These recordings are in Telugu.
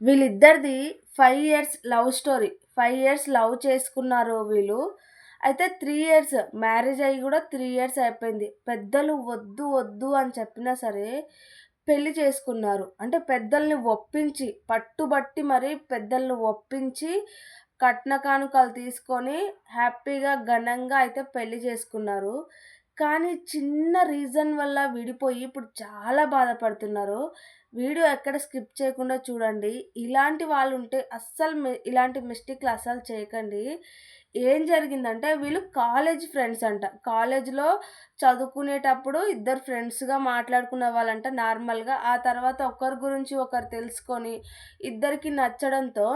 వీళ్ళిద్దరిది five years love story five years love చేసుకున్నారు వీళ్ళు. అయితే త్రీ ఇయర్స్ మ్యారేజ్ అయ్యి కూడా త్రీ ఇయర్స్ అయిపోయింది. పెద్దలు వద్దు వద్దు అని చెప్పినా సరే పెళ్ళి చేసుకున్నారు. అంటే పెద్దల్ని ఒప్పించి పట్టుబట్టి మరి పెద్దల్ని ఒప్పించి కట్న కానుకలు తీసుకొని హ్యాపీగా ఘనంగా అయితే పెళ్ళి చేసుకున్నారు. కానీ చిన్న రీజన్ వల్ల విడిపోయి ఇప్పుడు చాలా బాధపడుతున్నారు. వీడియో ఎక్కడ స్కిప్ చేయకుండా చూడండి. ఇలాంటి వాళ్ళు ఉంటే అస్సలు ఇలాంటి మిస్టేక్లు అస్సలు చేయకండి. ఏం జరిగిందంటే వీళ్ళు కాలేజ్ ఫ్రెండ్స్ అంట. కాలేజ్లో చదువుకునేటప్పుడు ఇద్దరు ఫ్రెండ్స్గా మాట్లాడుకునే వాళ్ళంట నార్మల్గా. ఆ తర్వాత ఒకరి గురించి ఒకరు తెలుసుకొని ఇద్దరికి నచ్చడంతో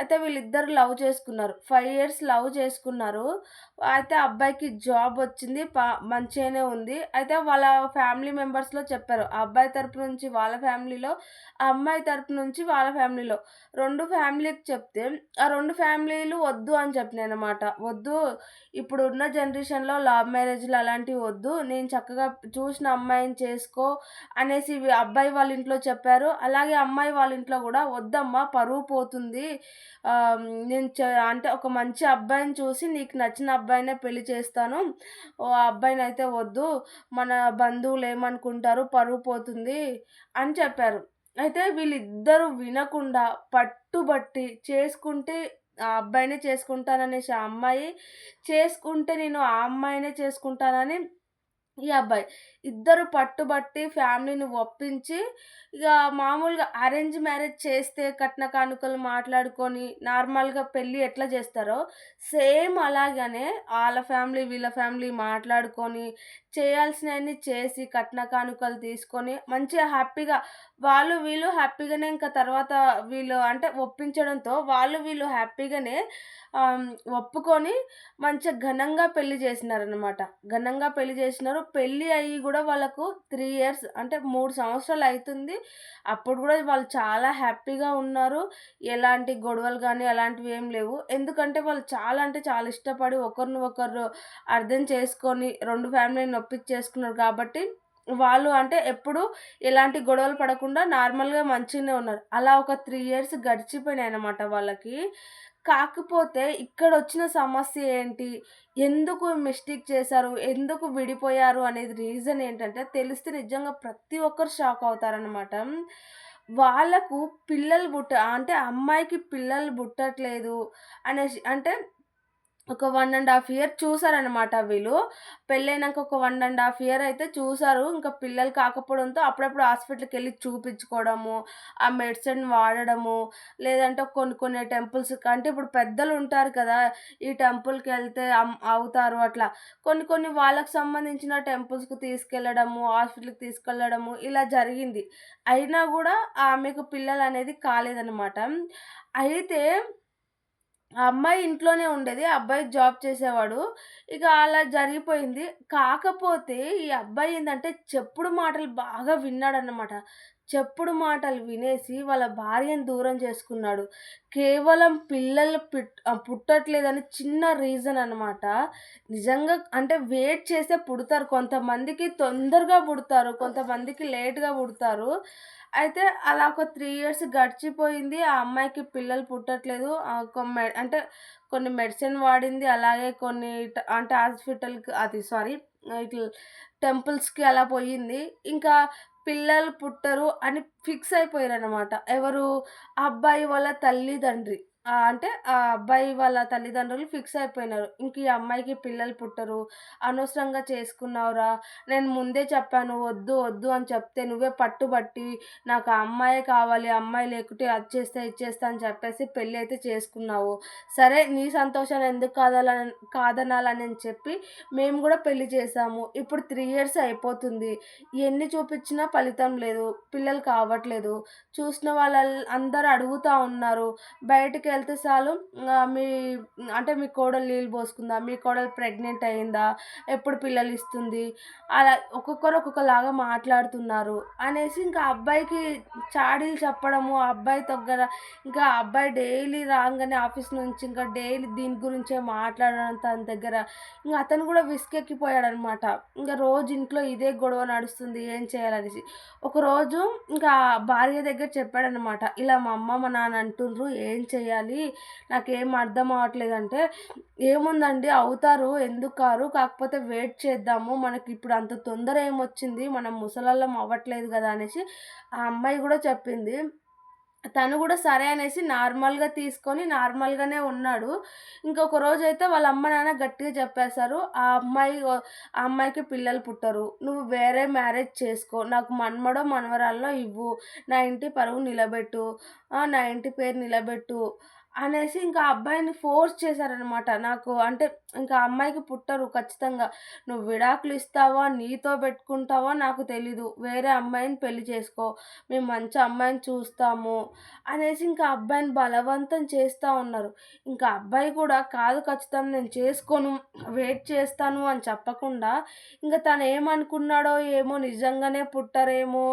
అయితే వీళ్ళిద్దరు లవ్ చేసుకున్నారు. ఫైవ్ ఇయర్స్ లవ్ చేసుకున్నారు. అయితే అబ్బాయికి జాబ్ వచ్చింది పా మంచిగానే ఉంది. అయితే వాళ్ళ ఫ్యామిలీ మెంబర్స్లో చెప్పారు ఆ అబ్బాయి తరపు నుంచి వాళ్ళ ఫ్యామిలీలో ఆ అమ్మాయి తరపు నుంచి వాళ్ళ ఫ్యామిలీలో రెండు ఫ్యామిలీకి చెప్తే ఆ రెండు ఫ్యామిలీలు వద్దు అని చెప్పినాయి అనమాట వద్దు ఇప్పుడున్న జనరేషన్లో లవ్ మ్యారేజ్లు అలాంటివి వద్దు. నేను చక్కగా చూసిన అమ్మాయిని చేసుకో అనేసి అబ్బాయి వాళ్ళ ఇంట్లో చెప్పారు. అలాగే అమ్మాయి వాళ్ళ ఇంట్లో కూడా వద్దమ్మా పరువు పోతుంది. నేను అంటే ఒక మంచి అబ్బాయిని చూసి నీకు నచ్చిన అబ్బాయినే పెళ్ళి చేస్తాను. ఓ అబ్బాయిని అయితే వద్దు మన బంధువులు ఏమనుకుంటారు పరువు పోతుంది అని చెప్పారు. అయితే వీళ్ళిద్దరూ వినకుండా పట్టుబట్టి చేసుకుంటే ఆ అబ్బాయినే చేసుకుంటాననేసి ఆ అమ్మాయి చేసుకుంటే నేను ఆ అమ్మాయినే చేసుకుంటానని ఈ అబ్బాయి ఇద్దరు పట్టుబట్టి ఫ్యామిలీని ఒప్పించి ఇక మామూలుగా అరేంజ్ మ్యారేజ్ చేస్తే కట్న కానుకలు మాట్లాడుకొని నార్మల్గా పెళ్ళి ఎట్లా చేస్తారో సేమ్ అలాగనే వాళ్ళ ఫ్యామిలీ వీళ్ళ ఫ్యామిలీ మాట్లాడుకొని చేయాల్సినవన్నీ చేసి కట్న కానుకలు తీసుకొని మంచిగా హ్యాపీగా వాళ్ళు వీళ్ళు హ్యాపీగానే ఇంకా తర్వాత వీళ్ళు అంటే ఒప్పించడంతో వాళ్ళు వీళ్ళు హ్యాపీగానే ఒప్పుకొని మంచిగా ఘనంగా పెళ్ళి చేసినారనమాట ఘనంగా పెళ్ళి చేసినారు. పెళ్ళి అయ్యి కూడా వాళ్ళకు త్రీ ఇయర్స్ అంటే మూడు సంవత్సరాలు అవుతుంది అప్పుడు కూడా వాళ్ళు చాలా హ్యాపీగా ఉన్నారు. ఎలాంటి గొడవలు కానీ అలాంటివి ఏం లేవు. ఎందుకంటే వాళ్ళు చాలా అంటే చాలా ఇష్టపడి ఒకరిని ఒకరు అర్థం చేసుకొని రెండు ఫ్యామిలీని నొప్పించేసుకున్నారు కాబట్టి వాళ్ళు అంటే ఎప్పుడు ఎలాంటి గొడవలు పడకుండా నార్మల్గా మంచిగానే ఉన్నారు. అలా ఒక త్రీ ఇయర్స్ గడిచిపోయినాయి అనమాట వాళ్ళకి. కాకపోతే ఇక్కడ వచ్చిన సమస్య ఏంటి? ఎందుకు మిస్టేక్ చేశారు? ఎందుకు విడిపోయారు? అనేది రీజన్ ఏంటంటే తెలిస్తే నిజంగా ప్రతి ఒక్కరు షాక్ అవుతారనమాట వాళ్ళకు పిల్లలు పుట్ట అంటే అమ్మాయికి పిల్లలు పుట్టట్లేదు అనేసి అంటే ఒక వన్ అండ్ హాఫ్ ఇయర్ చూసారనమాట వీళ్ళు. పెళ్ళైనాక ఒక వన్ అండ్ హాఫ్ ఇయర్ అయితే చూసారు. ఇంకా పిల్లలు కాకపోవడంతో అప్పుడప్పుడు హాస్పిటల్కి వెళ్ళి చూపించుకోవడము ఆ మెడిసిన్ వాడడము లేదంటే కొన్ని కొన్ని టెంపుల్స్ అంటే ఇప్పుడు పెద్దలు ఉంటారు కదా ఈ టెంపుల్కి వెళ్తే అవుతారు అట్లా. కొన్ని కొన్ని వాళ్ళకి సంబంధించిన టెంపుల్స్కి తీసుకెళ్ళడము హాస్పిటల్కి తీసుకెళ్ళడము ఇలా జరిగింది. అయినా కూడా ఆమెకు పిల్లలు అనేది కాలేదనమాట అయితే ఆ అమ్మాయి ఇంట్లోనే ఉండేది. అబ్బాయి జాబ్ చేసేవాడు. ఇక అలా జరిగిపోయింది. కాకపోతే ఈ అబ్బాయి ఏంటంటే చెప్పుడు మాటలు బాగా విన్నాడన్నమాట. చెప్పుడు మాటలు వినేసి వాళ్ళ భార్యను దూరం చేసుకున్నాడు. కేవలం పిల్లలు పిట్ పుట్టట్లేదని చిన్న రీజన్ అనమాట నిజంగా అంటే వెయిట్ చేస్తే పుడతారు. కొంతమందికి తొందరగా పుడతారు. కొంతమందికి లేట్గా పుడతారు. అయితే అలా ఒక త్రీ ఇయర్స్ గడిచిపోయింది. ఆ అమ్మాయికి పిల్లలు పుట్టట్లేదు. అంటే కొన్ని మెడిసిన్ వాడింది. అలాగే కొన్ని అంటే హాస్పిటల్కి అది సారీ ఇట్లా టెంపుల్స్కి అలా పోయింది. ఇంకా పిల్లలు పుట్టరు అని ఫిక్స్ అయిపోయారు అనమాట ఎవరు? అబ్బాయి వాళ్ళ తల్లిదండ్రి. అంటే ఆ అబ్బాయి వాళ్ళ తల్లిదండ్రులు ఫిక్స్ అయిపోయినారు. ఇంక ఈ అమ్మాయికి పిల్లలు పుట్టరు. అనవసరంగా చేసుకున్నావురా. నేను ముందే చెప్పాను వద్దు వద్దు అని చెప్తే నువ్వే పట్టుబట్టి నాకు ఆ అమ్మాయే కావాలి అమ్మాయి లేకుంటే అది చేస్తే ఇచ్చేస్తా అని చెప్పేసి పెళ్ళి అయితే చేసుకున్నావు. సరే నీ సంతోషాన్ని ఎందుకు కాదాలని కాదనాలని చెప్పి మేము కూడా పెళ్ళి చేసాము ఇప్పుడు త్రీ ఇయర్స్ అయిపోతుంది. ఎన్ని చూపించినా ఫలితం లేదు. పిల్లలు కావట్లేదు. చూసిన వాళ్ళ అందరూ అడుగుతూ ఉన్నారు. బయటకి వెళ్తే చాలు మీ అంటే మీ కోడలు నీళ్ళు పోసుకుందా? మీ కోడలు ప్రెగ్నెంట్ అయిందా? ఎప్పుడు పిల్లలు ఇస్తుంది? అలా ఒక్కొక్కరు ఒక్కొక్కలాగా మాట్లాడుతున్నారు అనేసి ఇంకా అబ్బాయికి చాడీలు చెప్పడము, ఆ అబ్బాయి దగ్గర ఇంకా అబ్బాయి డైలీ రాగానే ఆఫీస్ నుంచి ఇంకా డైలీ దీని గురించే మాట్లాడడం తన దగ్గర. ఇంకా అతను కూడా విసుగెక్కిపోయాడనమాట. ఇంకా రోజు ఇంట్లో ఇదే గొడవ నడుస్తుంది ఏం చేయాలనేసి. ఒకరోజు ఇంకా భార్య దగ్గర చెప్పాడనమాట. ఇలా మా అమ్మ, మా నాన్న అంటుండ్రు ఏం చేయాలి? నాకేం అర్థం అవ్వట్లేదంటే, ఏముందండి అవుతారు ఎందుకు కారు. కాకపోతే వెయిట్ చేద్దాము. మనకి ఇప్పుడు అంత తొందర ఏమొచ్చింది? మనం ముసలల్లం అవ్వట్లేదు కదా అనేసి ఆ అమ్మాయి కూడా చెప్పింది. తను కూడా సరే అనేసి నార్మల్‌గా తీసుకొని నార్మల్‌గానే ఉన్నాడు. ఇంకొక రోజు అయితే వాళ్ళ అమ్మ, నాన్న గట్టిగా చెప్పేశారు ఆ అమ్మాయి ఆ అమ్మాయికి పిల్లలు పుట్టరు. నువ్వు వేరే మ్యారేజ్ చేసుకో. నాకు మన్మడో మనవరాల్లో ఇవ్వు. నా ఇంటి పరువు నిలబెట్టు. నా ఇంటి పేరు నిలబెట్టు. అనేసి ఇంకా ఆ అబ్బాయిని ఫోర్స్ చేశారనమాట. నాకు అంటే ఇంకా ఆ అమ్మాయికి పుట్టరు ఖచ్చితంగా. నువ్వు విడాకులు ఇస్తావా? నీతో పెట్టుకుంటావా? నాకు తెలీదు. వేరే అమ్మాయిని పెళ్ళి చేసుకో. మేము మంచి అమ్మాయిని చూస్తాము. అనేసి ఇంకా అబ్బాయిని బలవంతం చేస్తూ ఉన్నారు. ఇంకా అబ్బాయి కూడా కాదు ఖచ్చితంగా నేను చేసుకోను. వెయిట్ చేస్తాను అని చెప్పకుండా ఇంక తను ఏమనుకున్నాడో ఏమో నిజంగానే పుట్టరేమో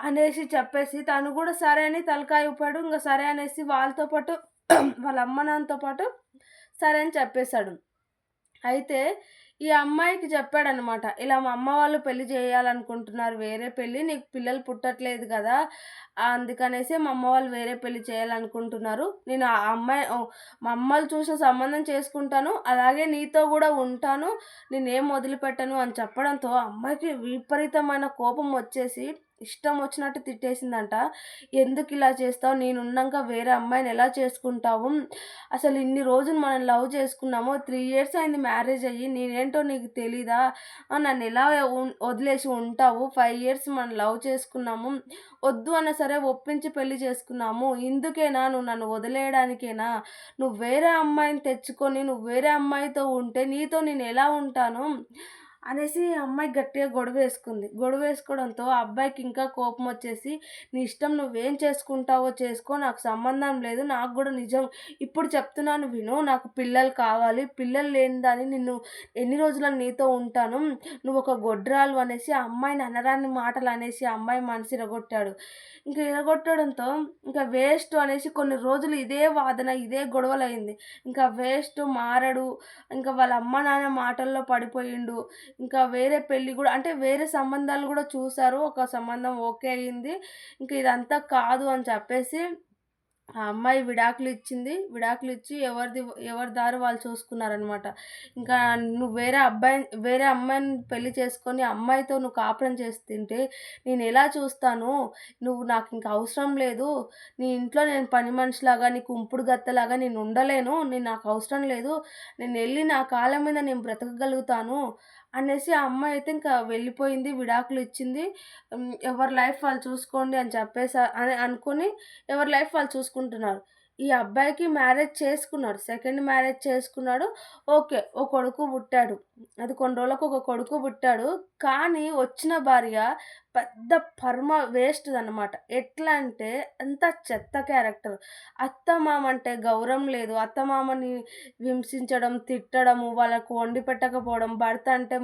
అనేసి చెప్పేసి తను కూడా సరే అని తలకాయ ఊపాడు. ఇంకా సరే అనేసి వాళ్ళతో పాటు వాళ్ళ అమ్మ, నాన్నతో పాటు సరే అని చెప్పేశాడు అయితే ఈ అమ్మాయికి చెప్పాడనమాట. ఇలా మా అమ్మ వాళ్ళు పెళ్ళి చేయాలనుకుంటున్నారు వేరే పెళ్ళి నీకు పిల్లలు పుట్టట్లేదు కదా అందుకనేసి మా అమ్మ వాళ్ళు వేరే పెళ్ళి చేయాలనుకుంటున్నారు. నేను ఆ అమ్మాయి మా అమ్మలు చూసిన సంబంధం చేసుకుంటాను. అలాగే నీతో కూడా ఉంటాను. నేనేం వదిలిపెట్టను అని చెప్పడంతో అమ్మాయికి విపరీతమైన కోపం వచ్చేసి ఇష్టం వచ్చినట్టు తిట్టేసిందంట. ఇలా చేస్తావు? నేనున్నాంక వేరే అమ్మాయిని ఎలా చేసుకుంటావు? అసలు ఇన్ని రోజులు మనం లవ్ చేసుకున్నాము. త్రీ ఇయర్స్ అయింది మ్యారేజ్ అయ్యి. నేనేంటో నీకు తెలీదా? నన్ను ఎలా వదిలేసి ఉంటావు? ఫైవ్ ఇయర్స్ మనం లవ్ చేసుకున్నాము. వద్దు అన్నా సరే ఒప్పించి పెళ్ళి చేసుకున్నాము. ఇందుకేనా నువ్వు నన్ను వదిలేయడానికేనా? నువ్వు వేరే అమ్మాయిని తెచ్చుకొని నువ్వు వేరే అమ్మాయితో ఉంటే నీతో నేను ఎలా ఉంటాను? అనేసి అమ్మాయి గట్టిగా గొడవేసుకుంది. గొడవేసుకోవడంతో వేసుకోవడంతో అబ్బాయికి ఇంకా కోపం వచ్చేసి నీ ఇష్టం నువ్వేం చేసుకుంటావో చేసుకో. నాకు సంబంధం లేదు. నాకు కూడా నిజం ఇప్పుడు చెప్తున్నాను విను. నాకు పిల్లలు కావాలి. పిల్లలు లేని దాన్ని నిన్ను ఎన్ని రోజులని నీతో ఉంటాను. నువ్వు ఒక గొడ్రాలు అనేసి అమ్మాయిని అనరాని మాటలు అనేసి అమ్మాయి మనసు ఇరగొట్టాడు. ఇంకా ఇరగొట్టడంతో ఇంకా వేస్ట్ అనేసి కొన్ని రోజులు ఇదే వాదన, ఇదే గొడవలైంది ఇంకా వేస్ట్ మారడు. ఇంకా వాళ్ళ అమ్మ, నాన్న మాటల్లో పడిపోయిండు. ఇంకా వేరే పెళ్ళి కూడా అంటే వేరే సంబంధాలు కూడా చూశారు ఒక సంబంధం ఓకే అయింది. ఇంక ఇదంతా కాదు అని చెప్పేసి ఆ అమ్మాయి విడాకులిచ్చింది. విడాకులిచ్చి ఎవరిది ఎవరి దారి వాళ్ళు చూసుకున్నారనమాట. ఇంకా నువ్వు వేరే అబ్బాయిని వేరే అమ్మాయిని పెళ్ళి చేసుకొని అమ్మాయితో నువ్వు కాపురం చేస్తుంటే నేను ఎలా చూస్తాను? నువ్వు నాకు ఇంకా అవసరం లేదు. నీ ఇంట్లో నేను పని మనిషిలాగా, నీకు ఉంపుడు గత్తలాగా నేను ఉండలేను. నేను నాకు అవసరం లేదు. నేనెళ్ళి నా కాళ్ళ మీద నేను బ్రతకగలుగుతాను. అనేసి ఆ అమ్మాయి అయితే ఇంకా వెళ్ళిపోయింది. విడాకులు ఇచ్చింది ఎవరి లైఫ్ వాళ్ళు చూసుకోండి అని చెప్పేసా అని అనుకుని ఎవరి లైఫ్ వాళ్ళు చూసుకుంటున్నారు. ఈ అబ్బాయికి మ్యారేజ్ చేసుకున్నాడు. సెకండ్ మ్యారేజ్ చేసుకున్నాడు. ఓకే. ఓ కొడుకు పుట్టాడు. అది కొన్ని రోజులకు ఒక కొడుకు పుట్టాడు. కానీ వచ్చిన భార్య పెద్ద పర్మ వేస్ట్ అనమాట ఎట్లా అంటే అంత చెత్త క్యారెక్టర్. అత్తమామ అంటే గౌరవం లేదు. అత్తమామని హింసించడం, తిట్టడము, వాళ్ళకు వండి పెట్టకపోవడం, భర్త అంటే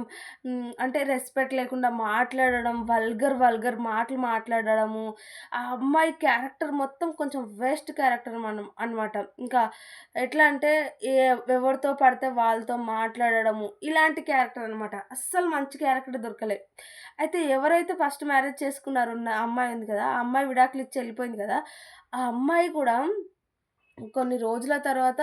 అంటే రెస్పెక్ట్ లేకుండా మాట్లాడడం, వల్గర్ వల్గర్ మాటలు మాట్లాడడము. ఆ అమ్మాయి క్యారెక్టర్ మొత్తం కొంచెం వేస్ట్ క్యారెక్టర్ మనం అనమాట. ఇంకా ఎట్లా అంటే ఏ ఎవరితో పడితే వాళ్ళతో మాట్లాడడము. ఇలాంటి క్యారెక్టర్ అనమాట. అస్సలు మంచి క్యారెక్టర్ దొరకలే. అయితే ఎవరైతే ఫస్ట్ మ్యారేజ్ చేసుకున్నారో అమ్మాయి ఉంది కదా! ఆ అమ్మాయి విడాకులు ఇచ్చి వెళ్ళిపోయింది కదా! ఆ అమ్మాయి కూడా కొన్ని రోజుల తర్వాత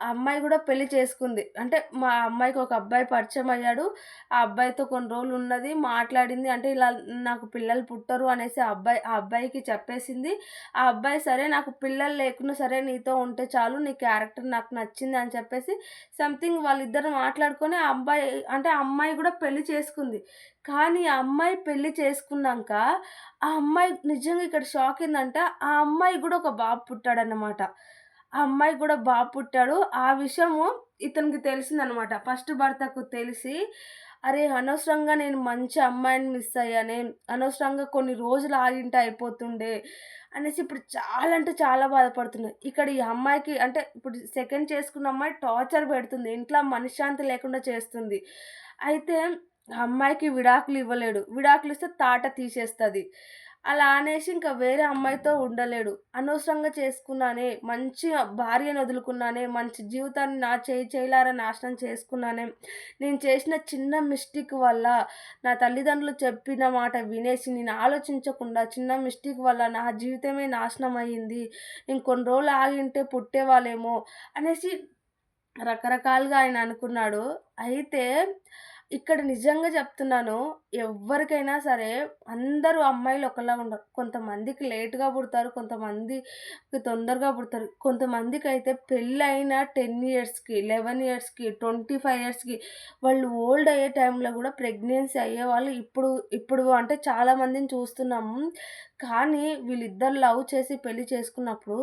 ఆ అమ్మాయి కూడా పెళ్ళి చేసుకుంది. అంటే మా అమ్మాయికి ఒక అబ్బాయి పరిచయం అయ్యాడు. ఆ అబ్బాయితో కొన్ని రోజులు ఉన్నది. మాట్లాడింది. అంటే ఇలా నాకు పిల్లలు పుట్టరు అనేసి ఆ అబ్బాయి ఆ అబ్బాయికి చెప్పేసింది. ఆ అబ్బాయి సరే నాకు పిల్లలు లేకున్నా సరే నీతో ఉంటే చాలు. నీ క్యారెక్టర్ నాకు నచ్చింది అని చెప్పేసి సంథింగ్ వాళ్ళిద్దరు మాట్లాడుకొని ఆ అబ్బాయి అంటే ఆ అమ్మాయి కూడా పెళ్ళి చేసుకుంది. కానీ ఆ అమ్మాయి పెళ్ళి చేసుకున్నాక ఆ అమ్మాయి నిజంగా ఇక్కడ షాక్ ఏంటంటే ఆ అమ్మాయి కూడా ఒక బాబు పుట్టాడనమాట ఆ అమ్మాయికి కూడా బాబు పుట్టాడు. ఆ విషయము ఇతనికి తెలిసిందనమాట. ఫస్ట్ భర్తకు తెలిసి అరే! అనవసరంగా నేను మంచి అమ్మాయిని మిస్ అయ్యానే, అనవసరంగా కొన్ని రోజులు ఆగింటే అయిపోతుండే అనేసి ఇప్పుడు చాలా అంటే చాలా బాధపడుతున్నా. ఇక్కడ ఈ అమ్మాయికి అంటే ఇప్పుడు సెకండ్ చేసుకున్న అమ్మాయి టార్చర్ పెడుతుంది. ఇంట్లో మనశ్శాంతి లేకుండా చేస్తుంది. అయితే ఆ అమ్మాయికి విడాకులు ఇవ్వలేడు. విడాకులు ఇస్తే తాట తీసేస్తుంది అలా అనేసి ఇంకా వేరే అమ్మాయితో ఉండలేడు. అనవసరంగా చేసుకున్నానే, మంచి భార్యను వదులుకున్నానే, మంచి జీవితాన్ని నా చేయి చేయలారా నాశనం చేసుకున్నానే. నేను చేసిన చిన్న మిస్టేక్ వల్ల నా తల్లిదండ్రులు చెప్పిన మాట వినేసి నేను ఆలోచించకుండా చిన్న మిస్టేక్ వల్ల నా జీవితమే నాశనం అయ్యింది. ఇంకొన్ని రోజులు ఆగింటే పుట్టేవాళ్ళేమో అనేసి రకరకాలుగా ఆయన అనుకున్నాడు. అయితే ఇక్కడ నిజంగా చెప్తున్నాను. ఎవ్వరికైనా సరే అందరూ అమ్మాయిలు ఒకలాగా ఉండరు. కొంతమందికి లేట్‌గా పుడతారు. కొంతమందికి తొందరగా పుడతారు. కొంతమందికి అయితే పెళ్ళైన 10 ఇయర్స్‌కి, 11 ఇయర్స్‌కి, 25 ఇయర్స్‌కి వాళ్ళు ఓల్డ్ అయ్యే టైంలో కూడా ప్రెగ్నెన్సీ అయ్యే వాళ్ళు ఇప్పుడు ఇప్పుడు అంటే చాలామందిని చూస్తున్నాము. కానీ వీళ్ళిద్దరు లవ్ చేసి పెళ్ళి చేసుకున్నప్పుడు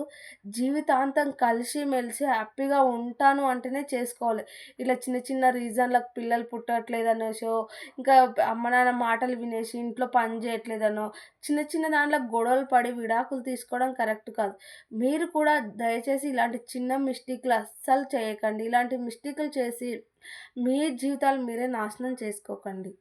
జీవితాంతం కలిసి మెలిసి హ్యాపీగా ఉంటాను అంటేనే చేసుకోవాలి. ఇలా చిన్న చిన్న రీజన్‌లకు పిల్లలు పుట్టట్లేదనేసో, ఇంకా అమ్మ నాన్న మాటలు వినేసి ఇంట్లో పని చేయట్లేదనో, చిన్న చిన్న దాంట్లో గొడవలు పడి విడాకులు తీసుకోవడం కరెక్ట్ కాదు. మీరు కూడా దయచేసి ఇలాంటి చిన్న మిస్టేక్‌లు అస్సలు చేయకండి. ఇలాంటి మిస్టేక్‌లు చేసి మీ జీవితాలు మీరే నాశనం చేసుకోకండి.